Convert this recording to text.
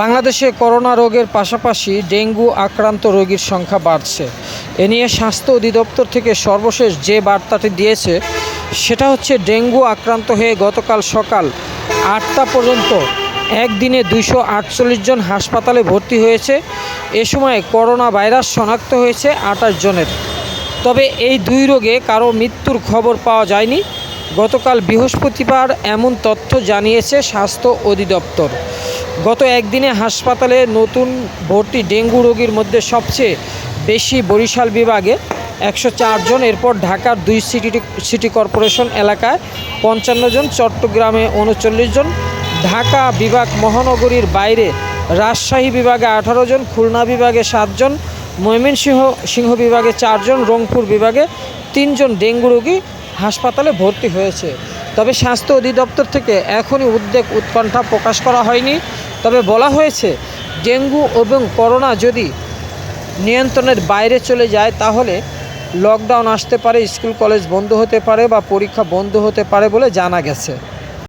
বাংলাদেশে করোনা রোগের পাশাপাশি ডেঙ্গু আক্রান্ত রোগীর সংখ্যা বাড়ছে। এ নিয়ে স্বাস্থ্য অধিদপ্তর থেকে সর্বশেষ যে বার্তাটি দিয়েছে, সেটা হচ্ছে ডেঙ্গু আক্রান্ত হয়ে গতকাল সকাল আটটা পর্যন্ত একদিনে দুইশো আটচল্লিশ জন হাসপাতালে ভর্তি হয়েছে। এ সময় করোনা ভাইরাস শনাক্ত হয়েছে আঠাশ জনের। তবে এই দুই রোগে কারও মৃত্যুর খবর পাওয়া যায়নি। গতকাল বৃহস্পতিবার এমন তথ্য জানিয়েছে স্বাস্থ্য অধিদপ্তর। গত একদিনে হাসপাতালে নতুন ভর্তি ডেঙ্গু রোগীর মধ্যে সবচেয়ে বেশি বরিশাল বিভাগে একশো জন, এরপর ঢাকার দুই সিটি সিটি কর্পোরেশন এলাকায় পঞ্চান্ন জন, চট্টগ্রামে উনচল্লিশ জন, ঢাকা বিভাগ মহানগরীর বাইরে রাজশাহী বিভাগে আঠারো জন, খুলনা বিভাগে সাতজন ময়মনসিংহ, সিংহ বিভাগে চারজন রংপুর বিভাগে তিনজন ডেঙ্গু রোগী হাসপাতালে ভর্তি হয়েছে। তবে স্বাস্থ্য অধিদপ্তর থেকে এখনই উদ্বেগ উৎকণ্ঠা প্রকাশ করা হয়নি। তবে বলা হয়েছে, ডেঙ্গু এবং করোনা যদি নিয়ন্ত্রণের বাইরে চলে যায়, তাহলে লকডাউন আসতে পারে, স্কুল, কলেজ বন্ধ হতে পারে বা পরীক্ষা বন্ধ হতে পারে বলে জানা গেছে।